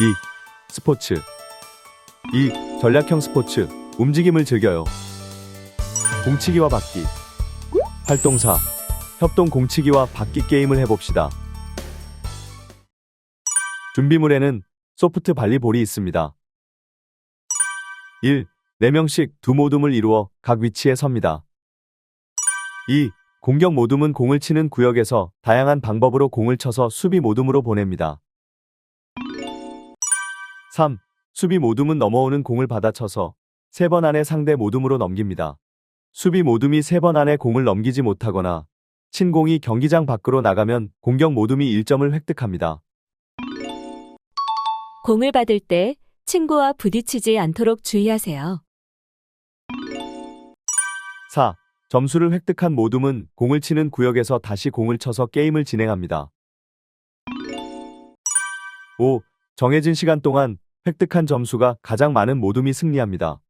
2. 스포츠 2. 전략형 스포츠 움직임을 즐겨요. 공치기와 받기 활동 4. 협동 공치기와 받기 게임을 해봅시다. 준비물에는 소프트 발리볼이 있습니다. 1. 4명씩 두 모둠을 이루어 각 위치에 섭니다. 2. 공격 모둠은 공을 치는 구역에서 다양한 방법으로 공을 쳐서 수비 모둠으로 보냅니다. 3. 수비 모둠은 넘어오는 공을 받아쳐서 3번 안에 상대 모둠으로 넘깁니다. 수비 모둠이 3번 안에 공을 넘기지 못하거나 친 공이 경기장 밖으로 나가면 공격 모둠이 1점을 획득합니다. 공을 받을 때 친구와 부딪히지 않도록 주의하세요. 4. 점수를 획득한 모둠은 공을 치는 구역에서 다시 공을 쳐서 게임을 진행합니다. 5. 정해진 시간 동안 획득한 점수가 가장 많은 모둠이 승리합니다.